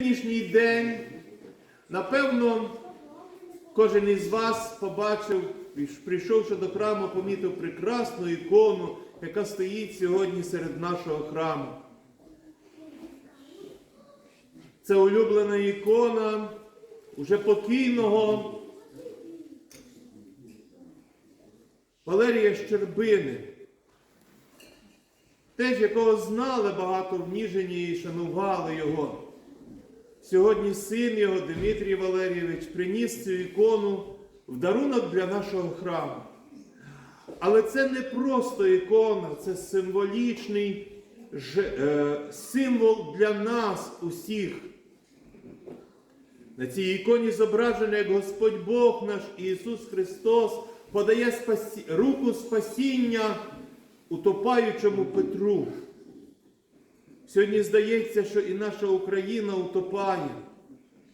Сьогоднішній день, напевно, кожен із вас побачив, прийшовши до храму, помітив прекрасну ікону, яка стоїть сьогодні серед нашого храму. Це улюблена ікона уже покійного Валерія Щербини, теж якого знали багато в Ніжині і шанували його. Сьогодні син його, Дмитрій Валерійович, приніс цю ікону в дарунок для нашого храму. Але це не просто ікона, це символічний е, символ для нас усіх. На цій іконі зображено, як Господь Бог наш Ісус Христос подає руку спасіння утопаючому Петру. Сьогодні здається, що і наша Україна утопає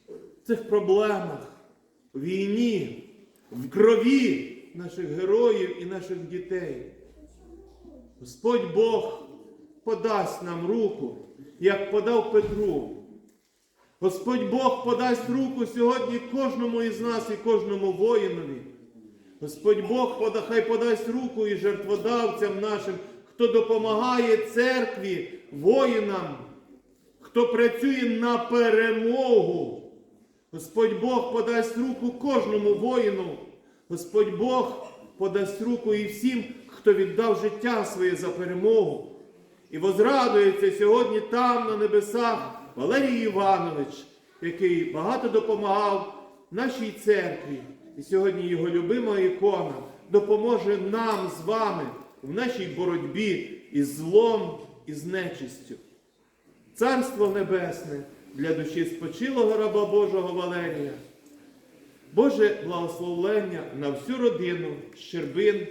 в цих проблемах, в війні, в крові наших героїв і наших дітей. Господь Бог подасть нам руку, як подав Петру. Господь Бог подасть руку сьогодні кожному із нас і кожному воїнові. Господь Бог хай подасть руку і жертводавцям нашим, хто допомагає церкві, воїнам, хто працює на перемогу. Господь Бог подасть руку кожному воїну. Господь Бог подасть руку і всім, хто віддав життя своє за перемогу. І возрадується сьогодні там, на небесах, Валерій Іванович, який багато допомагав нашій церкві. І сьогодні його любима ікона допоможе нам з вами в нашій боротьбі із злом і з нечистю. Царство Небесне для душі спочилого раба Божого Валерія. Боже благословлення на всю родину Щербин.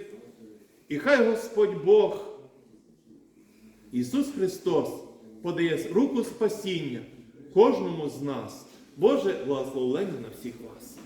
І хай Господь Бог, Ісус Христос, подає руку спасіння кожному з нас. Боже благословлення на всіх вас.